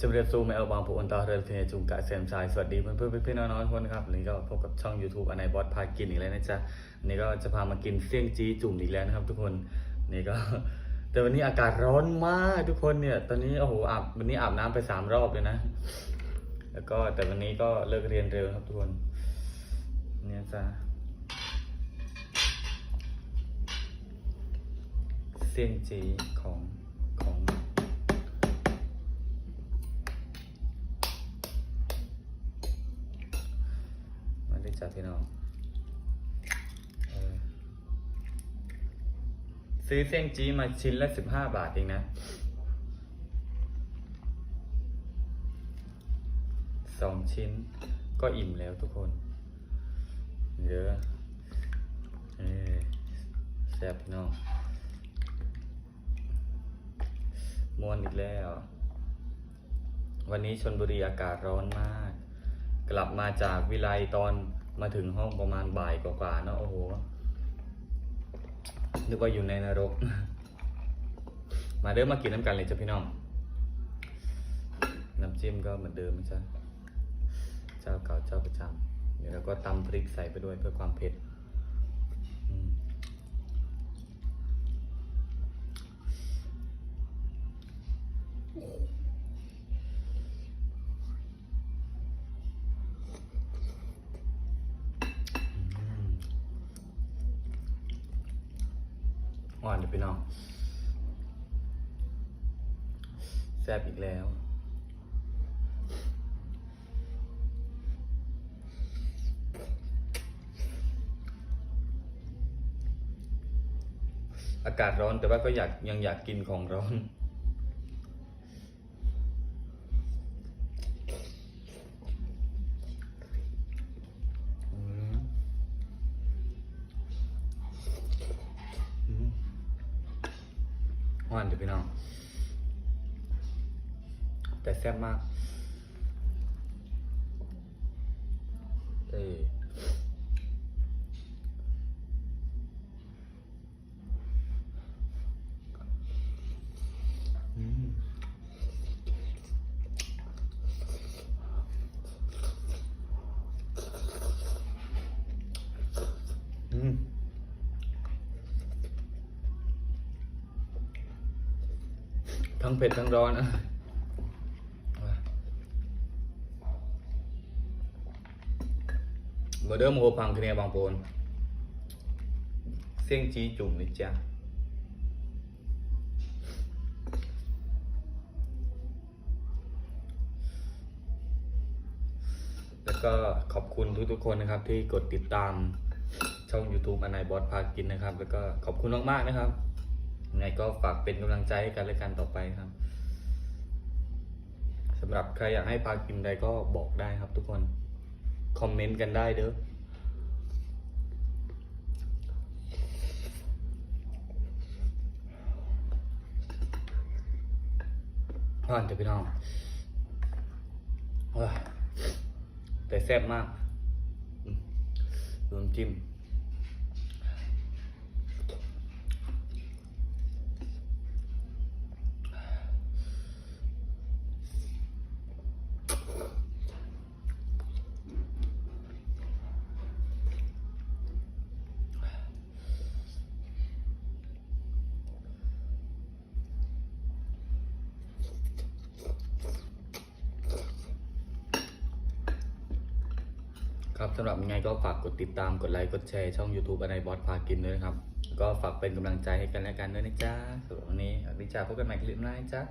จำเรียบซูมเอลบางผู้อนตาเรือเทจุงกะเซมชายสวัสดีเพื่อนเพื่อนพี่น้องๆทุกคนครับวันนี้ก็พบกับช่อง YouTube อันไหนบอสพากินอีกแล้วนะจ๊ะวันนี้ก็จะพามากินเสี่ยงจี้จุ่มอีกแล้วนะครับ ทุกคนนี่ก็ แต่วันนี้อากาศร้อนมากทุกคนเนี่ย ตอนนี้โอ้โหอาบวันนี้อาบน้ำไปสามรอบเลยนะ แล้วก็แต่วันนี้ก็เลิกเรียนเร็วครับทุกคนเนี่ยจ้ะเสี่ยงจี้ของของ มาได้ จับพี่น้องซื้อเสี่ยงจี้มาชิ้นละสิบห้าบาทเองนะ สองชิ้นก็อิ่มแล้วทุกคน เยอะเออแซ่บพี่น้องมวนอีกแล้ว วันนี้ชนบุรีอากาศร้อนมาก กลับมาจากวิไลตอน มาถึงห้องประมาณบ่ายกว่าๆเนาะโอ้โหนึกว่าอยู่ในนรก มาเดิมมากินน้ำกันเลยจ้ะพี่น้อง น้ำจิ้มก็เหมือนเดิมจ๊ะเจ้าเก่าเจ้าประจำเดี๋ยวเราก็ตำพริกใส่ไปด้วยเพื่อความเผ็ด อ่อนเดี๋ยวไปน้องแซ่บอีกแล้ว อากาศร้อนแต่ว่าก็อยากยังอยากกินของร้อน หวานจ้ะพี่น้อง แต่แซ่บมากเอ้ยอืมอืม ทั้งเผ็ดทั้งร้อนอะมาเดิมโหพังคะแนนบางโปนเสี่ยงจีจุ่มนี่จ้ะแล้วก็ขอบคุณทุกๆคนนะครับ ที่กดติดตามช่อง YouTube อนายบอสพากินนะครับ แล้วก็ขอบคุณมากๆนะครับ ไงก็ฝากเป็นกำลังใจให้กันและกันต่อไปครับสำหรับใครอยากให้พากินใดก็บอกได้ครับทุกคน คอมเมนต์กันได้เด้ออ่านเถอะพี่น้องแต่แซ่บมากอืมจิ้ม ครับสำหรับยังไงก็ฝากกดติดตามกดไลค์กดแชร์ช่อง YouTube อะไรบอสพากินด้วยนะครับ ก็ฝากเป็นกำลังใจให้กันและกันด้วยนะจ๊ะสำหรับวันนี้อดิจาพบกันใหม่คลิปหน้าจ้ะ